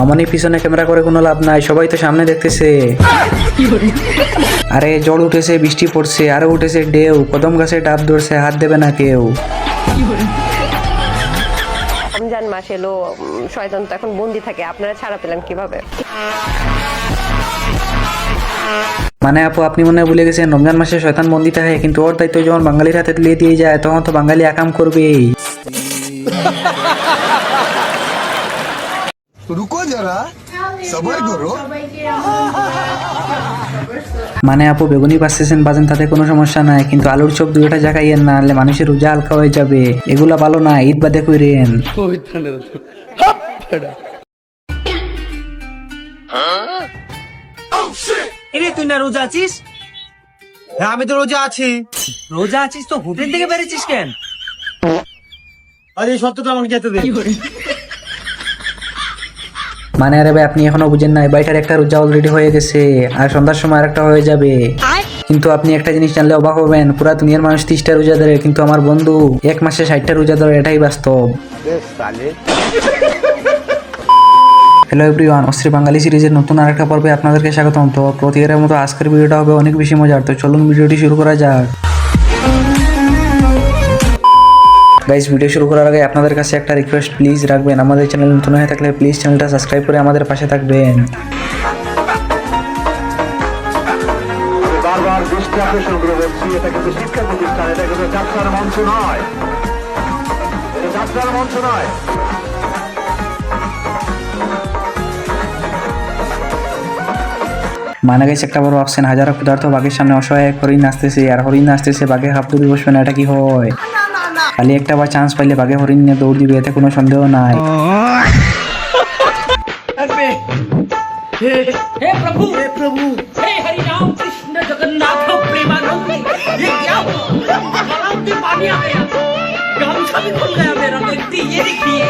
মামনি পিছনে ক্যামেরা করে কোনো লাভ নাই সবাই তো সামনে দেখতেছে। আরে জল উঠেছে বৃষ্টি পড়ছে আরও উঠেছে ঢেউ কদম গাছে ডাব ধরছে হাত দেবে না কেউ। রমজান মাস এলো শয়তান তো এখন বন্দি থাকে আপনারা ছাড়া পেলেন কীভাবে? মানে আপু আপনি মনে ভুলে গেছেন রমজান মাসে শয়তান বন্দি থাকে কিন্তু ওর দায়িত্ব যখন বাঙালির হাতে তুলে দিয়ে যায় তখন তো বাঙালি একাম করবেই। মানে আপু বেগুনি পাচ্ছেন বাজেন তাতে কোনো সমস্যা নাই কিন্তু আলুর চপ দুটা জায়গাইয়েন না আনলে মানুষের রোজা হালকা হয়ে যাবে। এগুলা ভালো না ঈদ বাদে কইরেন। তুই না রোজা আছিস? হ্যাঁ আমি তো রোজা আছি। রোজা আছিস তো? হোটেল থেকে বেরিয়েছিস কেন? আরে সত্য তো আমাকে যেতে দে। মানে আরে ভাই আপনি এখনও বুঝেন নাই এই বাড়িটার একটা রোজা অলরেডি হয়ে গেছে আর সন্ধ্যার সময় আরেকটা হয়ে যাবে। কিন্তু আপনি একটা জিনিস জানলে অবাক হবেন পুরা দুনিয়ার মানুষ তিরিশটা রোজা ধরে কিন্তু আমার বন্ধু এক মাসে ষাটটা রোজা ধরে এটাই বাস্তব। হ্যালো এভরিওয়ান অশ্রী বাঙালি সিরিজের নতুন আরেকটা পর্বে আপনাদেরকে স্বাগতম। তো প্রতিবারের মতো আজকের ভিডিওটা হবে অনেক বেশি মজার। তো চলুন ভিডিওটি শুরু করা যাক। গাইজ ভিডিও শুরু করার আগে আপনাদের কাছে একটা রিকোয়েস্ট প্লিজ রাখবেন। আমাদের চ্যানেল নতুন হয়ে থাকলে প্লিজ চ্যানেলটা সাবস্ক্রাইব করে আমাদের পাশে থাকবেন। বারবার দৃষ্টি আকর্ষণ করে বলছি এটা কিন্তু শিক্ষা প্রতিষ্ঠান এটা কিন্তু যাত্রার মঞ্চ নয়। এটা যাত্রার মঞ্চ নয়। মানে গেছে একটা বড় অপশন হাজারো ক্ষুধার্ত বাঘের সামনে অসহায় হরিণ আসতেছে আর হরিণ আসতেছে বাঘে হাফ বসবে না এটা কি হয়? খালি একটা বার চান্স পাইলে বাঘে হরিণ নিয়ে দৌড় দিবে এতে কোনো সন্দেহ নাই हे प्रभु हे प्रभु हे हरि राम कृष्ण जगन्नाथ प्रेमानंद ये क्या हुआ गलाव में पानी आ गया गामछा भी खुल गया मेरा व्यक्ति ये देखिए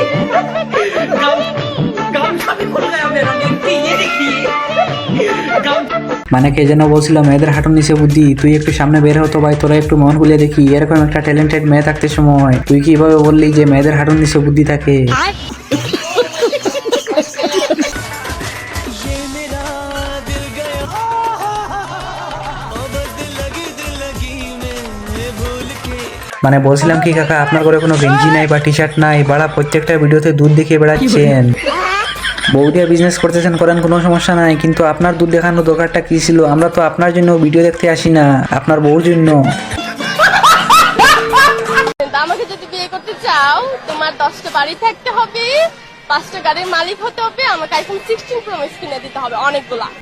गाम गामछा भी खुल गया मेरा व्यक्ति ये देखिए गाम মানে কে যেন বলছিল, মেয়েদের হাঁটুর নিচে বুদ্ধি, তুই একটু সামনে বের হতো ভাই, তোরা একটু মন খুলে দেখি, এরকম একটা ট্যালেন্টেড মেয়ে থাকতে সময়। তুই কীভাবে বললি যে মেয়েদের হাঁটুর নিচে বুদ্ধি থাকে? মানে বলছিলাম কি কাকা, আপনার ঘরে কোনো গেঞ্জি নাই বা টি শার্ট নাই? বাড়া, প্রত্যেকটা ভিডিওতে দুধ দেখিয়ে বেড়াচ্ছেন। বৌদিয়া বিজনেস করতেছেন করেন কোনো সমস্যা নাই কিন্তু আপনার দুধ দেখানোর দরকারটা কি ছিল? আমরা তো আপনার জন্য ভিডিও দেখতে আসি না আপনার বউর জন্য। আমাকে যদি বিয়ে করতে চাও তোমার দশটা বাড়ি থাকতে হবে পাঁচটা গাড়ির মালিক হতে হবে আমাকে আইফোন সিক্সটিন প্রো ম্যাক্স কিনে দিতে হবে অনেকগুলা।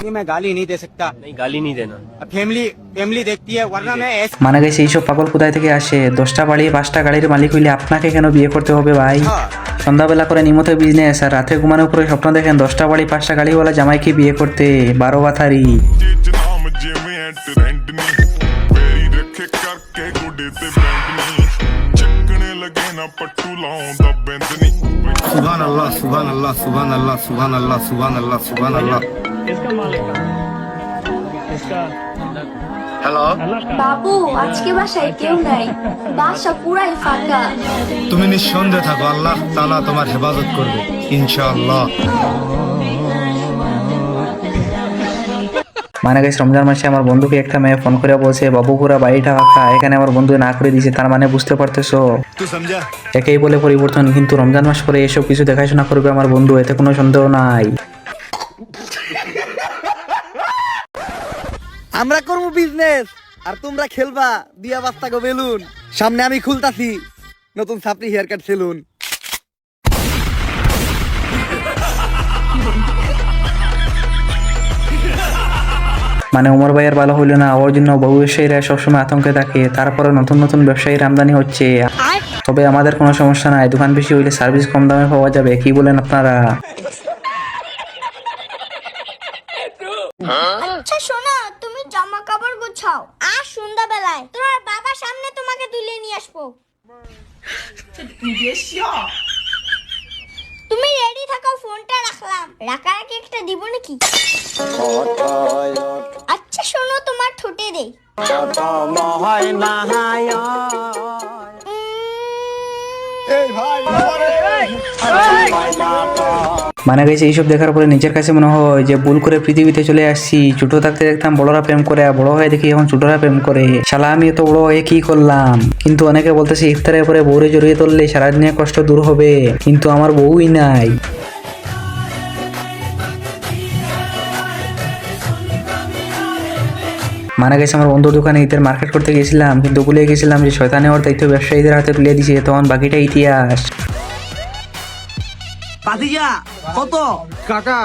इसलिए मैं गाली नहीं दे सकता। नहीं गाली नहीं देना। ফ্যামিলি ফ্যামিলি দেখতি হ্যায় ওয়ারনা मैं ऐसे মানে গেছে এইসব পাগল কোথায় থেকে আসে। দশটা বাড়ি পাঁচটা গাড়ির মালিক হইলে আপনাকে কেন বিয়ে করতে হবে ভাই? হ্যাঁ। সন্ধ্যাবেলা করে নিমতে বিজনেস আর রাতে ঘুমানোর উপরে স্বপ্ন দেখেন দশটা বাড়ি পাঁচটা গাড়িওয়ালা জামাইকে বিয়ে করতে। বারো বাথারি। সুবহান আল্লাহ সুবহান আল্লাহ সুবহান আল্লাহ সুবহান আল্লাহ সুবহান আল্লাহ হ্যালো বাবু আজকে বাসায় কেউ নাই। বাসা পুরাই ফাঁকা। তুমি নিঃসন্দেহে থাকো আল্লাহ তাআলা তোমার হেফাজত করবে ইনশাআল্লাহ। মানে গেছে রমজান মাসে আমার বন্ধুকে একটা মেয়ে ফোন করে বলছে বাবুপুরা বাড়িটা ফাঁকা এখানে আমার বন্ধু না করে দিয়েছে তার মানে বুঝতে পারতেছো? একেই বলে পরিবর্তন কিন্তু রমজান মাস পরে এসব কিছু দেখাশোনা করবে আমার বন্ধু এতে কোনো সন্দেহ নাই। আমরা করব বিজনেস আর তোমরা খেলবা দিয়া বাস্তা গো বেলুন। সামনে আমি খুলতাছি নতুন সাপড়ি হেয়ার কাট সেলুন মানে উমর ভাইয়ের ভালো হইল না ওর জন্য বহু ব্যবসায়ীরা সবসময় আতঙ্কে থাকে তারপরে নতুন নতুন ব্যবসায়ীর আমদানি হচ্ছে। তবে আমাদের কোনো সমস্যা নাই দোকান বেশি হইলে সার্ভিস কম দামে পাওয়া যাবে কি বলেন আপনারা? আচ্ছা শোনো তুমি জামা কাপড় গুছাও আর সন্ধ্যাবেলায় তোমার বাবার সামনে তোমাকে তুলে নিয়ে আসব তুমি রেডি থাকো ফোনটা রাখলাম রাখার রাখি একটা দিব নাকি আচ্ছা শোনো তোমার ঠোঁটে দে এই ভাই মানে গেছে এইসব দেখার পরে নিজের কাছে মনে হয় যে ভুল করে পৃথিবীতে চলে আসছি। ছোট থাকতে দেখতাম বড়রা প্রেম করে আর বড় হয়ে দেখি এখন ছোটরা প্রেম করে। শালা, আমি এত বড় হয়ে কি করলাম? কিন্তু অনেকে বলতেছে, ইফতারের পরে বউরে জড়িয়ে ধরলে সারাদিনের কষ্ট দূর হবে। কিন্তু আমার বউই নাই। মানা গেছে আমার বন্ধুর দোকানে ঈদের মার্কেট করতে গেছিলাম, কিন্তু ভুলে গেছিলাম যে শয়তানে ওর দায়িত্ব ব্যবসায়ীদের হাতে তুলে দিয়েছে তখন বাকিটা ইতিহাস। পাতিজা কত? কাকা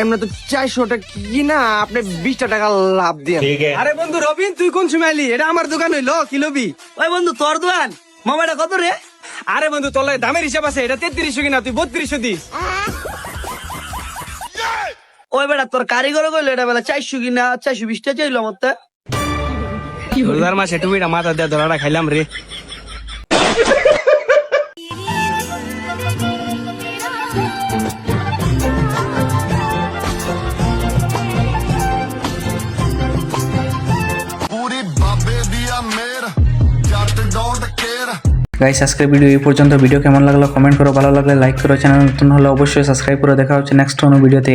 এমনি তো চারশোটা কি না আপনি বিশটা টাকা লাভ দিয়ে আরে বন্ধু রবিন তুই কোন সময় এলি? এটা আমার দোকান হইল কি লবি? ওই বন্ধু তোর দোকান? মামাটা কত রে? আরে বন্ধু তোর লাগে দামের হিসাব আছে এটা তেত্রিশশো কিনা তুই বত্রিশশো দিস। ওই বেটা তোর কারিগর কইলো এটা বেলা চারশো কিনা চারশো বিশটা চাইলো আমার তো। রোজার মাসে টুপিটা মাথা দিয়ে ধরাটা খাইলাম রে। গাইস আজকের ভিডিও এই পর্যন্ত। ভিডিও কেমন লাগল? কমেন্ট করো। ভালো লাগলে লাইক করো। চ্যানেল নতুন হলে অবশ্যই সাবস্ক্রাইব করে। দেখা হচ্ছে নেক্সট কোনো ভিডিওতে